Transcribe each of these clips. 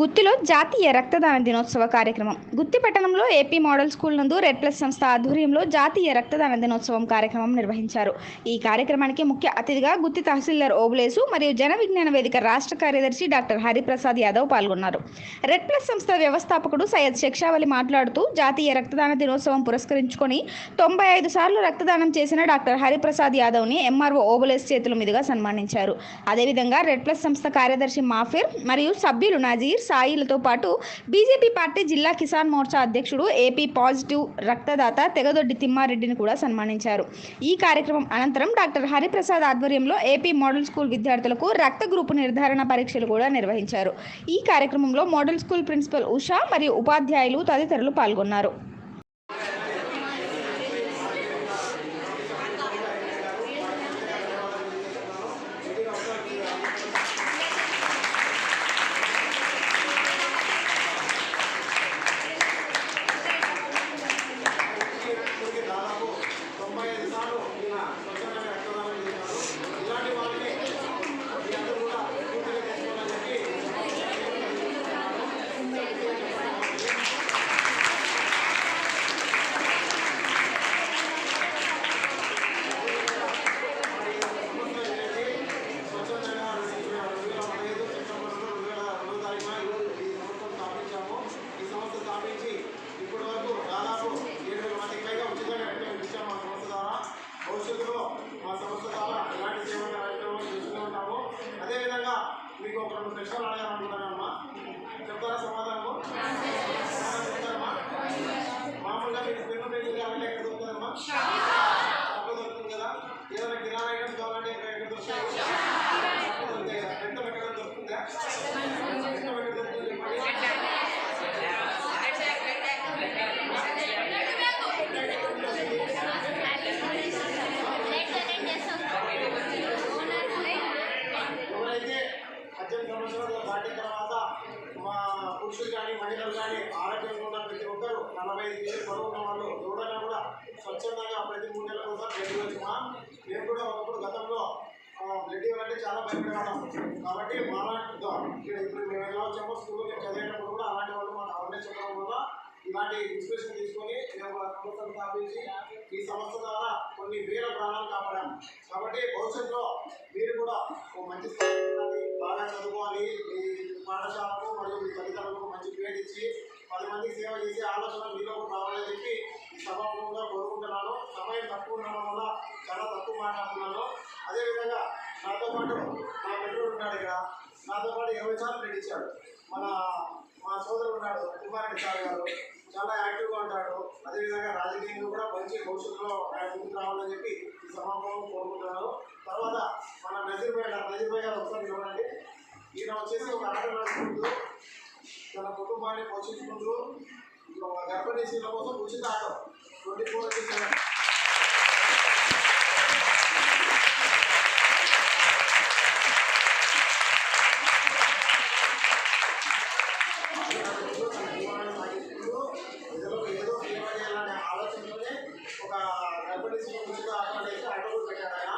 గుత్తిలో జాతీయ రక్తదాన దినోత్సవ కార్యక్రమం. గుత్తి పట్టణంలో ఏపీ మోడల్ స్కూల్ నందు రెడ్ ప్లస్ సంస్థ ఆధ్వర్యంలో జాతీయ రక్తదాన దినోత్సవం కార్యక్రమం నిర్వహించారు. ఈ కార్యక్రమానికి ముఖ్య అతిథిగా గుత్తి తహసీల్దార్ ఓబులేసు మరియు జన విజ్ఞాన వేదిక రాష్ట్ర కార్యదర్శి డాక్టర్ హరిప్రసాద్ యాదవ్ పాల్గొన్నారు. రెడ్ ప్లస్ సంస్థ వ్యవస్థాపకుడు సయ్యద్ శిక్షావలి మాట్లాడుతూ జాతీయ రక్తదాన దినోత్సవం పురస్కరించుకొని తొంభై ఐదు సార్లు రక్తదానం చేసిన డాక్టర్ హరిప్రసాద్ యాదవ్ని ఎంఆర్ఓ ఓబులేస్ చేతుల మీదుగా సన్మానించారు. అదేవిధంగా రెడ్ ప్లస్ సంస్థ కార్యదర్శి మాఫిర్ మరియు సభ్యులు నజీర్ సాయిలతో పాటు బీజేపీ పార్టీ జిల్లా కిసాన్ మోర్చా అధ్యక్షుడు ఏపీ పాజిటివ్ రక్తదాత తెగదొడ్డి తిమ్మారెడ్డిని కూడా సన్మానించారు. ఈ కార్యక్రమం అనంతరం డాక్టర్ హరిప్రసాద్ ఆధ్వర్యంలో ఏపీ మోడల్ స్కూల్ విద్యార్థులకు రక్త గ్రూపు నిర్ధారణ పరీక్షలు కూడా నిర్వహించారు. ఈ కార్యక్రమంలో మోడల్ స్కూల్ ప్రిన్సిపల్ ఉషా మరియు ఉపాధ్యాయులు తదితరులు పాల్గొన్నారు. తొంభై ఐదు సార్లు ఈయన స్వచ్ఛమైన రక్తదానం చేశారు. ఇలాంటి వాళ్ళకి మీ అందరూ కూడా పూర్తిగా తెచ్చుకోవాలని చెప్పి స్వచ్ఛందంగా రెండు వేల పదహైదు సెప్టెంబర్ రెండు వేల రెండో తారీఖున ఈ సంస్థను స్థాపించాము ఈ సంస్థ స్థాపించి ఇప్పటి వరకు దాదాపు ఏడు వేల మందికి పైగా ఉచితంగా రక్తం ఇచ్చాము మా సంస్థ ద్వారా భవిష్యత్తులో మా సంస్థ ద్వారా ఇలాంటి సేవా కార్యక్రమాలు చేస్తూనే ఉంటాము అదేవిధంగా మీకు ఒక రెండు ప్రశ్నలు అడగాలనుకుంటున్నానమ్మా చెప్తారా సమాధానము? సమాధానం చెప్తారమ్మా? మామూలుగా మీరు పెన్ను పేజీ కావాలంటే ఎక్కడ చెప్తారమ్మా నలభై ఐదు కేజీలు బరువు వాళ్ళు ఎవరైనా కూడా స్వచ్ఛందంగా ప్రతి మూడు నెలల కోసం బ్లడ్ ఇవ్వచ్చుమా మేము కూడా ఒకప్పుడు గతంలో బ్లడ్ ఇవ్వాలంటే చాలా భయపడేవాళ్ళం. కాబట్టి మాలాంటి ఇక్కడ ఇప్పుడు మేము ఎలా వచ్చామో స్కూల్లో మేము చదివేటప్పుడు కూడా అలాంటి వాళ్ళు మాకు అవేర్నెస్ చెప్పడం వల్ల ఇలాంటి ఇన్స్పిరేషన్ తీసుకొని మేము సంస్థను స్థాపించి ఈ సంస్థ ద్వారా కొన్ని వేల ప్రాణాలు కాపాడాము కాబట్టి భవిష్యత్తులో మీరు కూడా ఒక మంచి స్థాయికి బాగా చదువుకోవాలి తక్కువ ఉండడం వల్ల చాలా తక్కువ మాట్లాడుతున్నాను అదేవిధంగా నాతో పాటు నా మిత్రుడు ఉన్నాడు ఇక్కడ. నాతో పాటు ఇరవై సార్లు బ్లడ్ మన మా సోదరుడు ఉన్నాడు కుమారెడ్డి సార్ గారు. చాలా యాక్టివ్గా ఉంటాడు. అదేవిధంగా రాజకీయంగా కూడా మంచి భవిష్యత్తులో ఆయన ముందుకు రావాలని చెప్పి ఈ సమాపంలో కోరుకుంటున్నాను. తర్వాత మన నజీర్ భాయ్ నజీర్ భాయ్ గారు ఒకసారి చూడండి. ఈయన వచ్చేసి ఒక ఆట నడుచుకుంటూ తన కుటుంబాన్ని పోషించుకుంటూ ఒక గర్భిణీ స్త్రీల కోసం ఉచిత ఆటో ట్వంటీ ఫోర్ సెవెన్ ప్రజలకు ఏదో సేవ చేయాలనే ఆలోచనతోనే ఒక గర్భిణీ స్త్రీ ఉచిత ఆటో అనేసి ఆటో కూడా పెట్టాడు ఆయన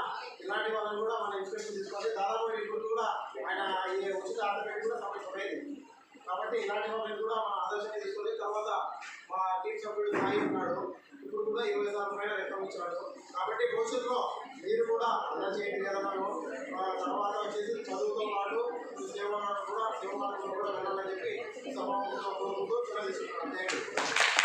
ఇలాంటి వాళ్ళని కూడా మన ఇన్స్పిరేషన్ తీసుకోవాలి దాదాపు ఇప్పుడు కూడా ఆయన ఈ ఉచిత ఆటో పెట్టి కూడా సంవత్సరం అయింది కాబట్టి ఇలాంటి వాళ్ళని కూడా మన ఆదర్శంగా తీసుకొని తర్వాత మా టీం ఉన్నాడు ఇప్పుడు కూడా ఇరవై శాతం పైన రక్తం ఇచ్చాడు కాబట్టి భవిష్యత్తులో మీరు కూడా అలా చేయండి కదా మనం. తర్వాత వచ్చేసి చదువుతో పాటు సేవ కూడా సేవ కూడా వెళ్ళాలని చెప్పి సభ కోరుకుంటూ సెలవు థ్యాంక్ యూ